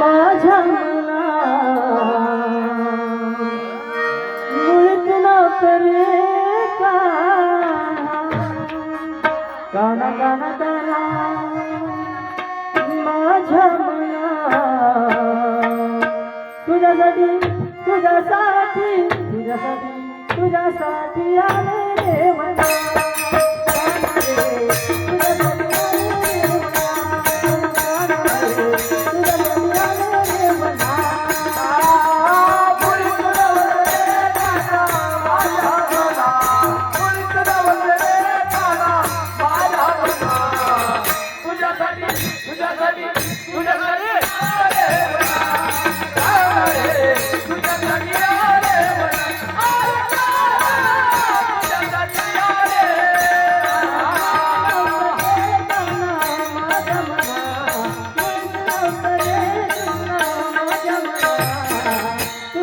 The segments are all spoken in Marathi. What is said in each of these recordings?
माझ्या मुळतना करे काना काना काना तुझ्यासाठी तुझ्यासाठी तुझ्यासाठी तुझ्यासाठी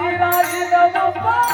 一个一个都不放。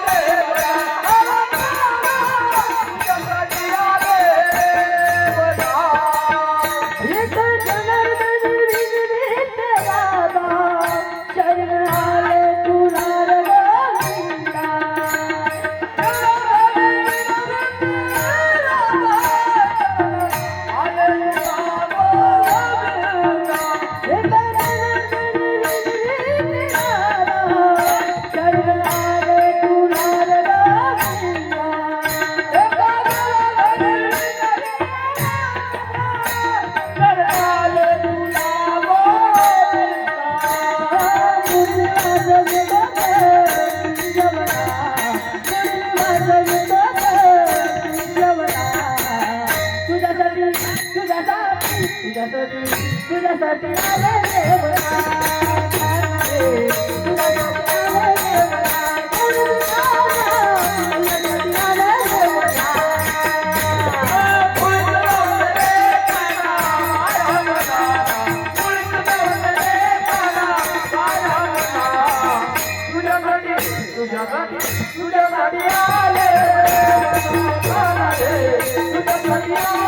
तुझ्यासाठी तुझ्यासाठी आले देवला तुझ्यासाठी आले देवला